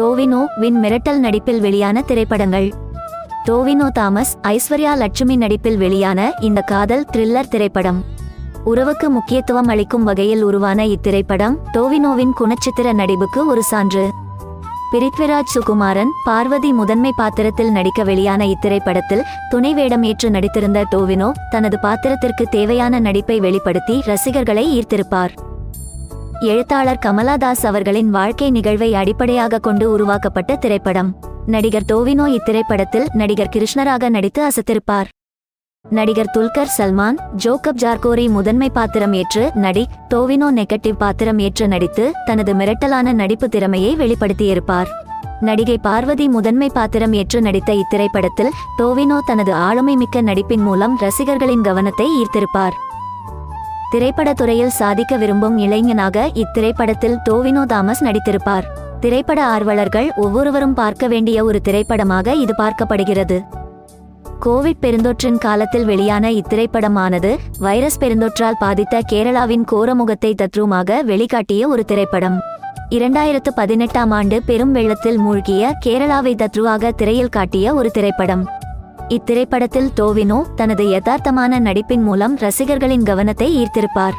Tovino win மிரட்டல் நடிப்பில் வெளியான திரைப்படங்கள். டோவினோ தாமஸ் ஐஸ்வர்யா லட்சுமி நடிப்பில் வெளியான இந்த காதல் த்ரில்லர் திரைப்படம். உறவுக்கு முக்கியத்துவம் அளிக்கும் வகையில் உருவான இத்திரைப்படம் டோவினோவின் குணச்சித்திர நடிப்புக்கு ஒரு சான்று. பிரித்விராஜ் சுகுமாரன் பார்வதி முதன்மை பாத்திரத்தில் நடிக்க வெளியான இத்திரைப்படத்தில் துணை வேடம் ஏற்று நடித்திருந்த டோவினோ தனது பாத்திரத்திற்கு தேவையான நடிப்பை வெளிப்படுத்தி ரசிகர்களை ஈர்த்திருப்பார். எழுத்தாளர் கமலாதாஸ் அவர்களின் வாழ்க்கை நிகழ்வை அடிப்படையாக கொண்டு உருவாக்கப்பட்ட திரைப்படம். நடிகர் டோவினோ இத்திரைப்படத்தில் நடிகர் கிருஷ்ணராக நடித்து அசத்திருப்பார். நடிகர் துல்கர் சல்மான் ஜோக்கப் ஜார்கோரி முதன்மை பாத்திரம் ஏற்று நடி டோவினோ நெகட்டிவ் பாத்திரம் ஏற்று நடித்து தனது மிரட்டலான நடிப்பு திறமையை வெளிப்படுத்தியிருப்பார். நடிகை பார்வதி முதன்மை பாத்திரம் ஏற்று நடித்த இத்திரைப்படத்தில் டோவினோ தனது ஆளுமை மிக்க நடிப்பின் மூலம் ரசிகர்களின் கவனத்தை ஈர்த்திருப்பார். திரைப்படத் துறையில் சாதிக்க விரும்பும் இளைஞனாக இத்திரைப்படத்தில் டோவினோ தாமஸ் நடித்திருப்பார். திரைப்பட ஆர்வலர்கள் ஒவ்வொருவரும் பார்க்க வேண்டிய ஒரு திரைப்படமாக இது பார்க்கப்படுகிறது. கோவிட் பெருந்தொற்றின் காலத்தில் வெளியான இத்திரைப்படமானது வைரஸ் பெருந்தொற்றால் பாதித்த கேரளாவின் கோரமுகத்தை தத்ரூமாக வெளிக்காட்டிய ஒரு திரைப்படம். இரண்டாயிரத்து பதினெட்டாம் ஆண்டு பெரும் வெள்ளத்தில் மூழ்கிய கேரளாவை தத்ருவாக திரையில் காட்டிய ஒரு திரைப்படம். இத்திரைப்படத்தில் டோவினோ தனது யதார்த்தமான நடிப்பின் மூலம் ரசிகர்களின் கவனத்தை ஈர்த்திருப்பார்.